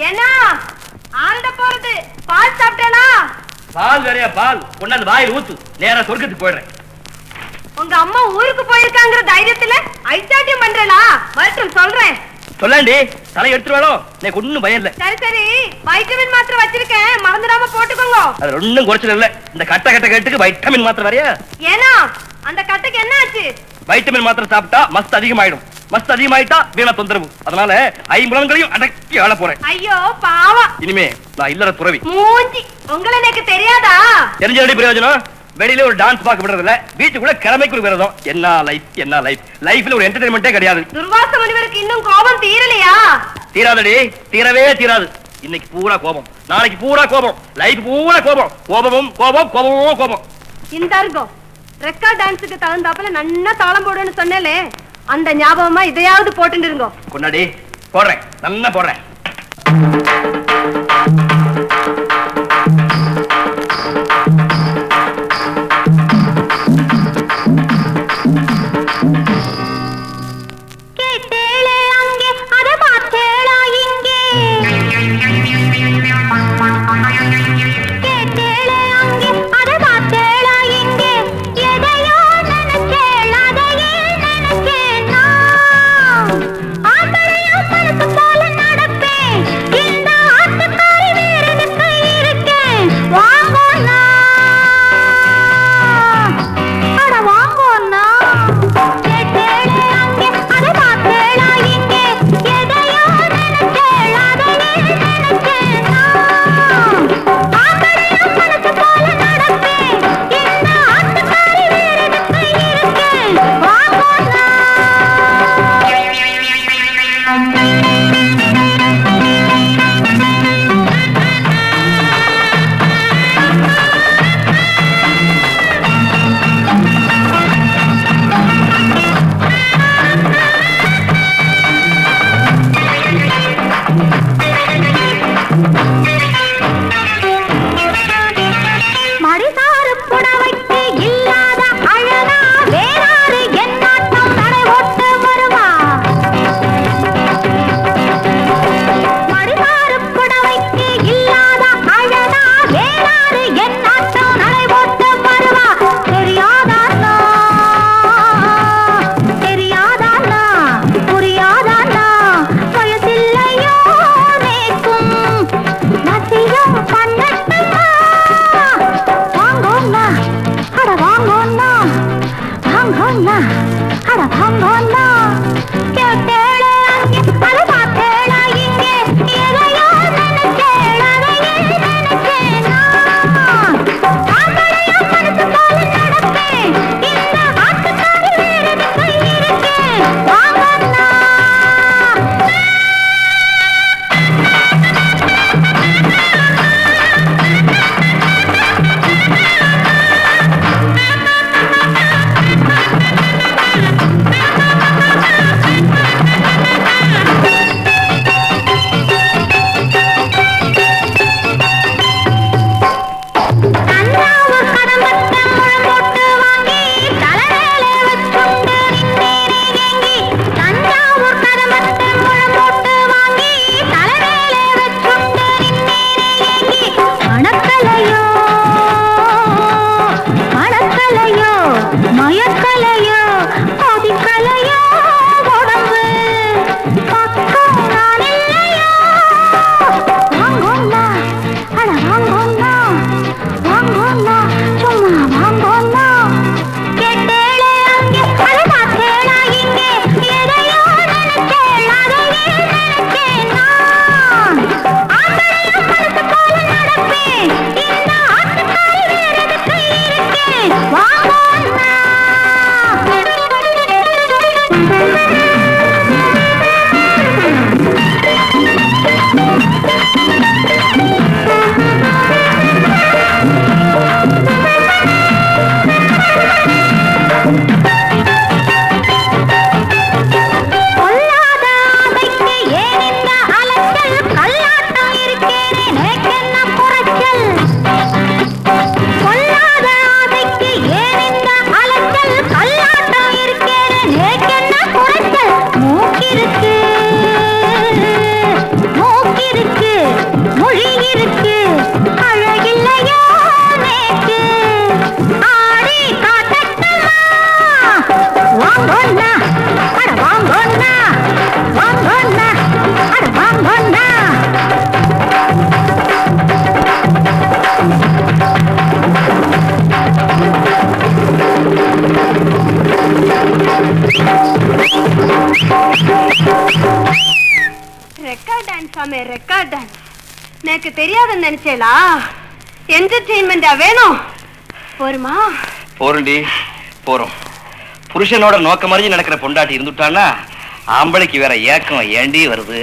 ஏன்னா ஆண்ட போறது பால் சாப்பிட்டேனா? பால் வேறையா பால். கொண்டாந்து வாயில் ஊத்து. நேரா சொர்க்கத்துக்கு போயிடுறேன். உங்க அம்மா ஊருக்கு போயிருக்காங்கிற தைரியத்துல ஐச்சாட்டியம் பண்றலா வரட்டும் சொல்றேன். சொல்லாண்டி தலை எடுத்துருவாளோ? எனக்கு ஒண்ணும் பயம் இல்ல. சரி சரி. வைட்டமின் மாத்திரை வச்சிருக்கேன். மறந்துடாம போட்டுக்கோங்க. அது ஒண்ணும் குறைச்சல் இல்ல. இந்த கட்ட கட்ட கட்டுக்கு வைட்டமின் மாத்திரை வரையா ஏன்னா அந்த கட்டைக்கு என்ன ஆச்சு? வைட்டமின் மாத்திரை சாப்பிட்டா மஸ்த் அதிகமாயிடும். மஸ்த் அதிகமாயிட்டா வீணா தொந்தரவு. அதனால ஐம்புலன்களையும் அடக்கி ஆள போறேன். ஐயோ பாவம். இனிமே நான் இல்லற துறவி. மூஞ்சி உங்களை எனக்கு தெரியாதா? தெரிஞ்ச பிரயோஜனம். வெளியில ஒரு டான்ஸ் பார்க்க விடுறதில்ல வீட்டுக்குள்ள கிழமைக்கு ஒரு விரதம். என்ன லைஃப் என்ன லைஃப் லைஃப்ல ஒரு என்டர்டைன்மெண்டே கிடையாது. துர்வாச முனிவருக்கு இன்னும் கோபம் தீரலையா? தீராதடி தீரவே தீராது. இன்னைக்கு பூரா கோபம். நாளைக்கு பூரா கோபம். லைஃப் பூரா கோபம். கோபமும் கோபம் கோபமும் கோபம். இந்த அருகோ ரெக்கார்ட் டான்ஸுக்கு தகுந்தாப்புல நன்னா தாளம் போடுன்னு சொன்னேலே. அந்த ஞாபகமா இதையாவது போட்டுட்டு இருங்கோ. கொண்டாடி போடுறேன். நல்லா போடுறேன். ಹರ ಭಂಭನ ಕೆಟ್ಟೆಳೆಯಂಗೆ ಹಲದ கமே ரெக்கார்ட் டான்ஸ் எனக்கு தெரியாதுன்னு நினைச்சேலா? என்டர்டெயின்மெண்டா வேணும்? போருமா? போறண்டி போறோம். புருஷனோட நோக்க அறிஞ்சு நடக்கிற பொண்டாட்டி இருந்துட்டான்னா ஆம்பளைக்கு வேற ஏக்கம் ஏண்டி வருது?